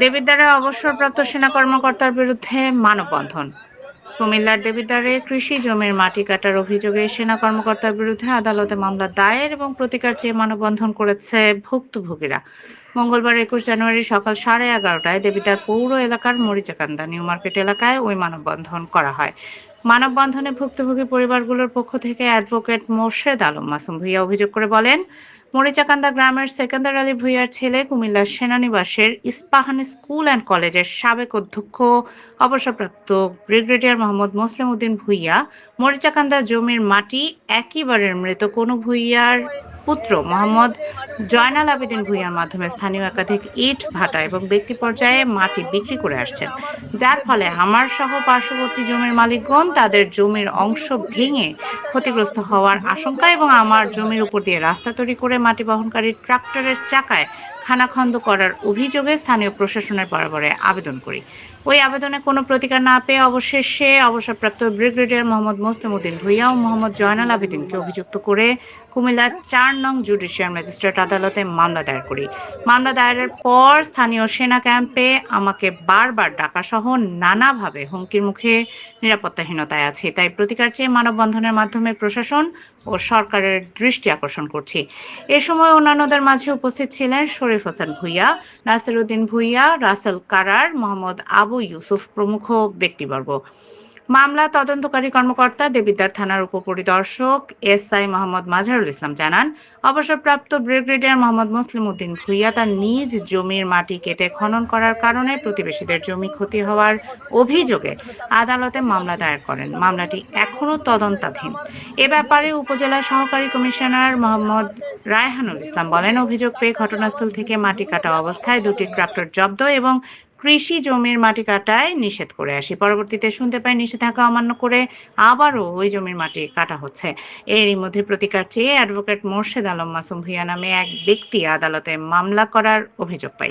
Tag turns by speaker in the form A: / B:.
A: দেবিদ্বারে অবসরপ্রাপ্ত সেনা কর্মকর্তার বিরুদ্ধে মানববন্ধন। কুমিল্লার দেবিদ্বারে কৃষি জমির মাটি কাটার অভিযোগে সেনা কর্মকর্তার বিরুদ্ধে আদালতে মামলা দায়ের এবং প্রতিকার চেয়ে মানববন্ধন করেছে ভুক্তভোগীরা। মঙ্গলবার একুশ জানুয়ারি সকাল সাড়ে এগারোটায় দেবিদ্বার পৌর এলাকার মরিচাকান্দা নিউ মার্কেট এলাকায় ওই মানববন্ধন করা হয়। মানববন্ধনে ভুক্তভোগী পরিবারগুলোর পক্ষ থেকে অ্যাডভোকেট মোর্শেদ আলম মাসুম ভুইয়া অভিযোগ করে বলেন, মরিচাকান্দা গ্রামের সেকেন্দার আলী ভুইয়ার ছেলে কুমিল্লার সেনানিবাসের ইস্পাহান স্কুল অ্যান্ড কলেজের সাবেক অধ্যক্ষ, অবসরপ্রাপ্ত ব্রিগেডিয়ার মোহাম্মদ মুসলিম উদ্দিন ভুইয়া, মরিচাকান্দা জমির মাটি একইবারের মৃত কোনো ভুইয়ার পুত্র মোহাম্মদ জয়নাল আবেদিন ভুইয়ার মাধ্যমে স্থানীয় একাধিক ইট, ভাটা এবং ব্যক্তি পর্যায়ে মাটি বিক্রি করে আসছেন। যার ফলে হামার সহ পার্শ্ববর্তী জমির মালিকগণ তাদের জমির অংশ ভেঙে ক্ষতিগ্রস্ত হওয়ার আশঙ্কা এবং আমার জমির উপর দিয়ে রাস্তা তৈরি করে মাটি বহনকারী ট্রাক্টরের চাকায় খানাখন্দ করার অভিযোগে স্থানীয় প্রশাসনের বরাবরে আবেদন করি। ওই আবেদনে কোনো প্রতিকার না পেয়ে অবশেষে অবসরপ্রাপ্ত ব্রিগেডিয়ার মোহাম্মদ মুসলিম উদ্দিন ভুইয়া ও মোহাম্মদ জয়নাল আবেদিনকে অভিযুক্ত করে কুমিল্লা চার নং জুডিশিয়াল ম্যাজিস্ট্রেট আদালতে মামলা দায়ের করি। মামলা দায়েরের পর স্থানীয় সেনা ক্যাম্পে আমাকে বারবার ডাকাসহ নানাভাবে হুমকির মুখে নিরাপত্তাহীনতায় আছে। তাই প্রতিকার চেয়ে মানববন্ধনের মাধ্যমে প্রশাসন ও সরকারের দৃষ্টি আকর্ষণ করছি। এ সময় অন্যান্যদের মাঝে উপস্থিত ছিলেন শরীফ হোসেন ভুইয়া নাসির উদ্দিন ভুইয়া, রাসেল কারার, মোহাম্মদ আবু ইউসুফ প্রমুখ ব্যক্তিবর্গ। মামলা তদন্তকারী কর্মকর্তা দেবিদ্বার থানার উপপরিদর্শক এস আই মোহাম্মদ মাজহারুল ইসলাম জানান, অবসরপ্রাপ্ত ব্রিগেডিয়ার মোহাম্মদ মুসলিম উদ্দিন ভুইয়া তার নিজ জমির মাটি কেটে খনন করার কারণে প্রতিবেশীদের জমি ক্ষতি হওয়ার অভিযোগে আদালতে মামলা দায়ের করেন। মামলাটি এখনও তদন্তাধীন। এ ব্যাপারে উপজেলা সহকারী কমিশনার মোহাম্মদ রায়হানুল ইসলাম বলেন, অভিযোগ পেয়ে ঘটনাস্থল থেকে মাটি কাটা অবস্থায় দুটি ট্রাক্টর জব্দ এবং কৃষি জমির মাটি কাটায় নিষেধ করে আসি। পরবর্তীতে শুনতে পাই নিষেধাজ্ঞা অমান্য করে আবারও ওই জমির মাটি কাটা হচ্ছে। এরই মধ্যে প্রতিকার চেয়ে অ্যাডভোকেট মোর্শেদ আলম মাসুম ভুইয়া নামে এক ব্যক্তি আদালতে মামলা করার অভিযোগ পাই